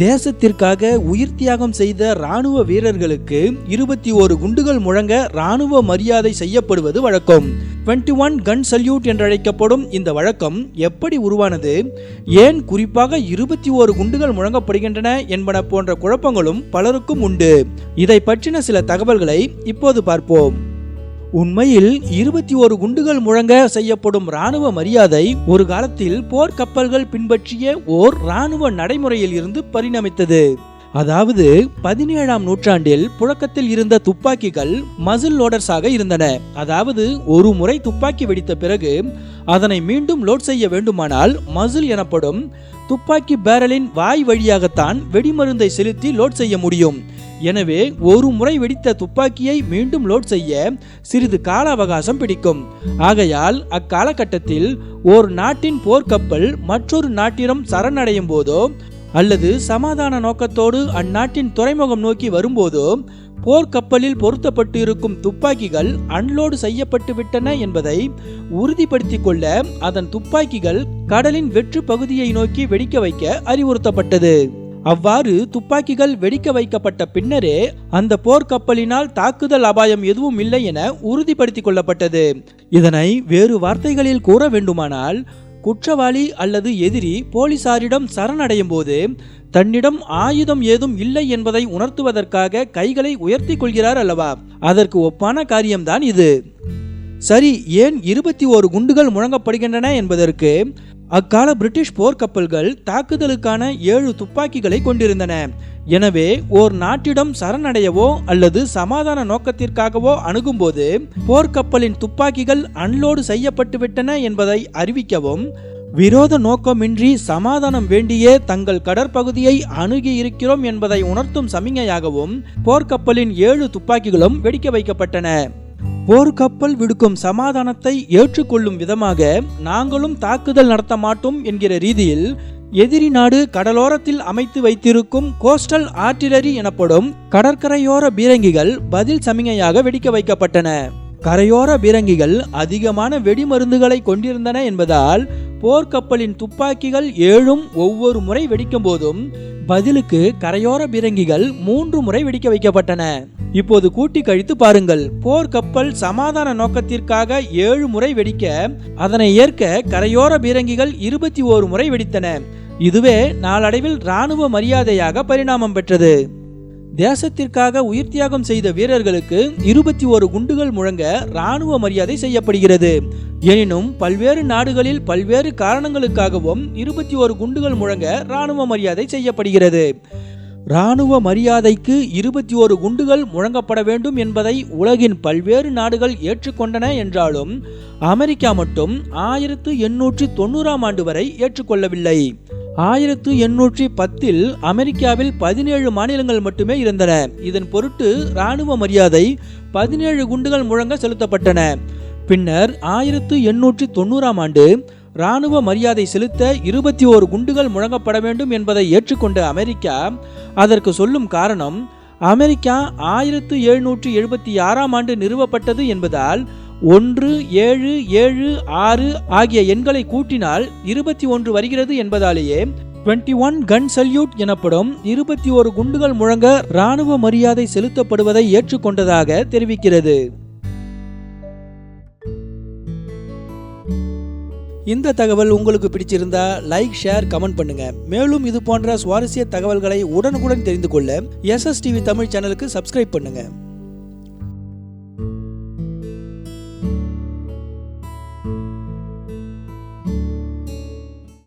தேசத்திற்காக உயிர் தியாகம் செய்த ராணுவ வீரர்களுக்கு இருபத்தி ஒரு குண்டுகள் முழங்க ராணுவ மரியாதை செய்யப்படுவது வழக்கம். 21 ஒன் கன் சல்யூட் என்றழைக்கப்படும் இந்த வழக்கம் எப்படி உருவானது? ஏன் குறிப்பாக இருபத்தி ஓரு குண்டுகள் முழங்கப்படுகின்றன என்பன போன்ற குழப்பங்களும் பலருக்கும் உண்டு. இதை பற்றின சில தகவல்களை இப்போது பார்ப்போம். உண்மையில் இருபத்தி ஒரு குண்டுகள் முழங்க செய்யப்படும் ராணுவ மரியாதை ஒரு காலத்தில் போர்க்கப்பல்கள் பின்பற்றிய ஓர் ராணுவ நடைமுறையில் இருந்து பரிணமித்தது. அதாவது பதினேழாம் நூற்றாண்டில் புழக்கத்தில் இருந்த துப்பாக்கிகள் மசில் லோடர்ஸாக இருந்தன. அதாவது ஒரு முறை துப்பாக்கி வெடித்த பிறகு அதனை மீண்டும் லோட் செய்ய வேண்டுமானால் மசில் எனப்படும் துப்பாக்கி பேரலின் வாய் வழியாகத்தான் வெடிமருந்தை செலுத்தி லோட் செய்ய முடியும். எனவே ஒரு முறை வெடித்த துப்பாக்கியை மீண்டும் லோட் செய்ய சிறிது கால அவகாசம் பிடிக்கும். ஆகையால் அக்காலகட்டத்தில் ஓர் நாட்டின் போர்க்கப்பல் மற்றொரு நாட்டிடம் சரணடையும் போதோ அல்லது சமாதான நோக்கத்தோடு அந்நாட்டின் துறைமுகம் நோக்கி வரும்போதோ போர்க்கப்பலில் பொருத்தப்பட்டு இருக்கும் துப்பாக்கிகள் அன்லோடு செய்யப்பட்டு விட்டன என்பதை உறுதிப்படுத்திக் கொள்ள அதன் துப்பாக்கிகள் கடலின் வெற்று பகுதியை நோக்கி வெடிக்க வைக்க அறிவுறுத்தப்பட்டது. அவ்வாறு துப்பாக்கிகள் வெடிக்க வைக்கப்பட்ட பின்னரே அந்த போர்க்கப்பலினால் தாக்குதல் அபாயம் எதுவும் இல்லை என உறுதிப்படுத்திக் கொள்ளப்பட்டது. இதனை வேறு வார்த்தைகளில் கூற வேண்டுமானால் குற்றவாளி அல்லது எதிரி போலீசாரிடம் சரணடையும் போது தன்னிடம் ஆயுதம் ஏதும் இல்லை என்பதை உணர்த்துவதற்காக கைகளை உயர்த்தி கொள்கிறார் அல்லவா? அதற்கு ஒப்பான காரியம்தான் இது. சரி ஏன் இருபத்தி ஓரு குண்டுகள் முழங்கப்படுகின்றன என்பதற்கு அக்கால பிரிட்டிஷ் போர்க்கப்பல்கள் தாக்குதலுக்கான ஏழு துப்பாக்கிகளை கொண்டிருந்தன. எனவே ஓர் நாட்டிடம் சரணடையவோ அல்லது சமாதான நோக்கத்திற்காகவோ அணுகும்போது போர்க்கப்பலின் துப்பாக்கிகள் அன்லோடு செய்யப்பட்டுவிட்டன என்பதை அறிவிக்கவும் விரோத நோக்கமின்றி சமாதானம் வேண்டியே தங்கள் கடற்பகுதியை அணுகி இருக்கிறோம் என்பதை உணர்த்தும் சமிகையாகவும் போர்க்கப்பலின் ஏழு துப்பாக்கிகளும் வெடிக்க வைக்கப்பட்டன. போர்க்கப்பல் விடுக்கும் சமாதானத்தை ஏற்றுக்கொள்ளும் விதமாக நாங்களும் தாக்குதல் நடத்த மாட்டோம் என்கிற ரீதியில் எதிரி நாடு கடலோரத்தில் அமைத்து வைத்திருக்கும் கோஸ்டல் ஆர்டிலரி எனப்படும் கடற்கரையோர பீரங்கிகள் பதில் சமிகையாக வெடிக்க வைக்கப்பட்டன. கரையோர பீரங்கிகள் அதிகமான வெடிமருந்துகளை கொண்டிருந்தன என்பதால் போர்க்கப்பலின் துப்பாக்கிகள் ஏழும் ஒவ்வொரு முறை வெடிக்கும் போதும் பதிலுக்கு கரையோர பீரங்கிகள் மூன்று முறை வெடிக்க வைக்கப்பட்டன. இப்போது கூட்டி கழித்து பாருங்கள். போர்க்கப்பல் சமாதான நோக்கத்திற்காக ஏழு முறை வெடிக்க அதனை ஏற்க கரையோர பீரங்கிகள் இருபத்தி ஓரு முறை வெடித்தன. இதுவே நாளடைவில் இராணுவ மரியாதையாக பரிணாமம் பெற்றது. தேசத்திற்காக உயிர் தியாகம் செய்த வீரர்களுக்கு இருபத்தி ஓரு குண்டுகள் முழங்க இராணுவ மரியாதை செய்யப்படுகிறது. எனினும் பல்வேறு நாடுகளில் பல்வேறு காரணங்களுக்காகவும் இருபத்தி ஓரு குண்டுகள் முழங்க இராணுவ மரியாதை செய்யப்படுகிறது. இராணுவ மரியாதைக்கு இருபத்தி ஓரு குண்டுகள் முழங்கப்பட வேண்டும் என்பதை உலகின் பல்வேறு நாடுகள் ஏற்றுக்கொண்டன என்றாலும் அமெரிக்கா மட்டும் ஆயிரத்து எண்ணூற்றி தொண்ணூறாம் ஆண்டு வரை ஏற்றுக்கொள்ளவில்லை. ஆயிரத்து எண்ணூற்றி பத்தில் அமெரிக்காவில் பதினேழு மாநிலங்கள் மட்டுமே இருந்தன. இதன் பொருட்டு இராணுவ மரியாதை பதினேழு குண்டுகள் முழங்க செலுத்தப்பட்டன. பின்னர் ஆயிரத்து எண்ணூற்றி தொண்ணூறாம் ஆண்டு இராணுவ மரியாதை செலுத்த இருபத்தி ஓரு குண்டுகள் முழங்கப்பட வேண்டும் என்பதை ஏற்றுக்கொண்ட அமெரிக்கா அதற்கு சொல்லும் காரணம் அமெரிக்கா ஆயிரத்து எழுநூற்றி எழுபத்தி ஆறாம் ஆண்டு நிறுவப்பட்டது என்பதால் ஒன்று ஏழு ஏழு ஆறு ஆகிய எண்களை கூட்டினால் இருபத்தி ஒன்று வருகிறது என்பதாலேயே 21 ஒன் கன் சல்யூட் எனப்படும் இருபத்தி ஒரு குண்டுகள் முழங்க இராணுவ மரியாதை செலுத்தப்படுவதை ஏற்றுக்கொண்டதாக தெரிவிக்கிறது. இந்த தகவல் உங்களுக்கு பிடிச்சிருந்தா லைக் ஷேர் கமெண்ட் பண்ணுங்க. மேலும் இது போன்ற சுவாரஸ்ய தகவல்களை உடனுக்குடன் தெரிந்து கொள்ள எஸ்எஸ் டிவி தமிழ் சேனலுக்கு சப்ஸ்கிரைப் பண்ணுங்க.